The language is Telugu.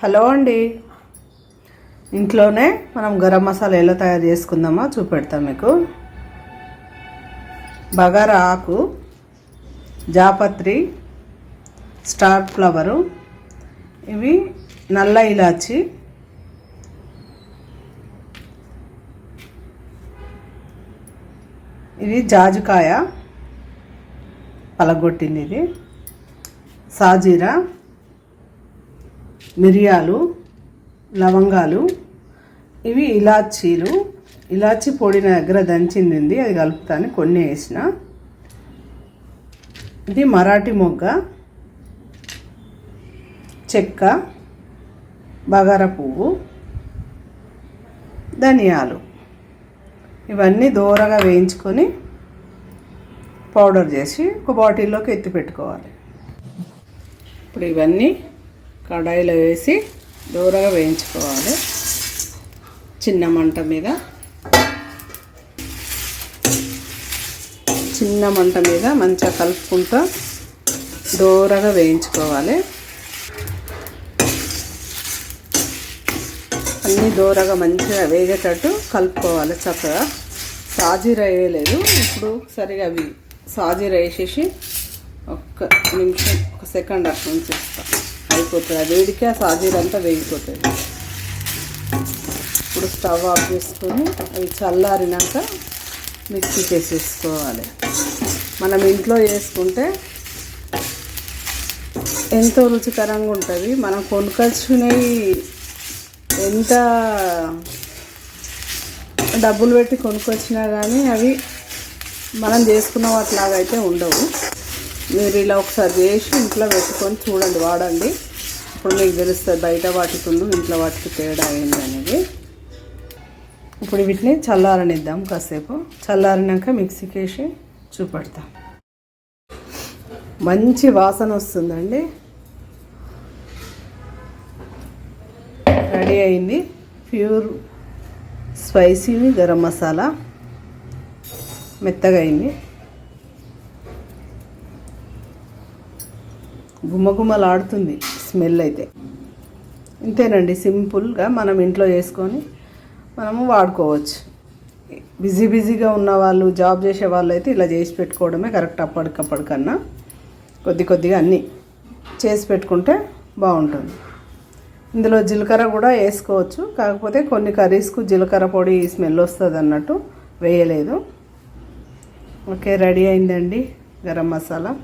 హలో అండి. ఇంట్లోనే మనం గరం మసాలా ఎలా తయారు చేసుకుందామో చూపెడతాం మీకు. బగారా ఆకు జాపత్రి స్టార్ ఫ్లవరు ఇవి నల్ల ఇలాచి ఇది జాజికాయ పలగొట్టింది ఇది సాజీరా మిరియాలు లవంగాలు ఇవి ఇలాచీలు. ఇలాచి పొడి నా దగ్గర దంచింది అది కలుపుతాను కొన్ని వేసిన. ఇది మరాఠీ మొగ్గ చెక్క బగార పువ్వు ధనియాలు. ఇవన్నీ దూరగా వేయించుకొని పౌడర్ చేసి ఒక బాటిల్లోకి ఎత్తి పెట్టుకోవాలి. ఇప్పుడు ఇవన్నీ కడాయిలో వేసి దూరగా వేయించుకోవాలి. చిన్న మంట మీద. చిన్న మంట మీద మంచిగా కలుపుకుంటూ దూరగా వేయించుకోవాలి. అన్నీ దూరగా మంచిగా వేగేటట్టు కలుపుకోవాలి చక్కగా. సాజీర వేయలేదు ఇప్పుడు సరిగా అవి సాజీర వేసేసి ఒక్క నిమిషం ఒక సెకండ్ అట్లా ఉంచేస్తాను అయిపోతుంది. ఆ వేడికి ఆ సాజీర అంతా వేగిపోతుంది. ఇప్పుడు స్టవ్ ఆఫ్ చేసుకొని అవి చల్లారినాక మిక్సీ చేసేసుకోవాలి. మనం ఇంట్లో చేసుకుంటే ఎంతో రుచికరంగా ఉంటుంది. మనం కొనుకొచ్చినవి ఎంత డబ్బులు పెట్టి కొనుక్కొచ్చినా కానీ అవి మనం చేసుకున్న వాటిలాగా అయితే ఉండవు. మీరు ఇలా ఒకసారి చేసి ఇంట్లో పెట్టుకొని చూడండి వాడండి. ఇప్పుడు మీకు తెలుస్తుంది బయట వాటికి ఉండు ఇంట్లో వాటికి తేడా ఏంటి అనేది. ఇప్పుడు వీటిని చల్లారనిద్దాం కాసేపు. చల్లారినాక మిక్సీకి వేసి చూపెడతాం. మంచి వాసన వస్తుందండి. రెడీ అయింది. Pure spicy garam masala. మెత్తగా అయింది గుమగుమలాడుతుంది. స్మెల్ అయితే. ఇంతేనండి సింపుల్గా మనం ఇంట్లో చేసుకొని మనము వాడుకోవచ్చు. బిజీ బిజీగా ఉన్న వాళ్ళు జాబ్ చేసే వాళ్ళు అయితే ఇలా చేసి పెట్టుకోవడమే కరెక్ట్ అప్పటికప్పటికన్నా. కొద్ది కొద్దిగా అన్నీ చేసి పెట్టుకుంటే బాగుంటుంది. ఇందులో జీలకర్ర కూడా వేసుకోవచ్చు. కాకపోతే కొన్ని కర్రీస్కు జీలకర్ర పొడి స్మెల్ వస్తుంది అన్నట్టు వేయలేదు. ఓకే రెడీ అయిందండి. గరం మసాలా.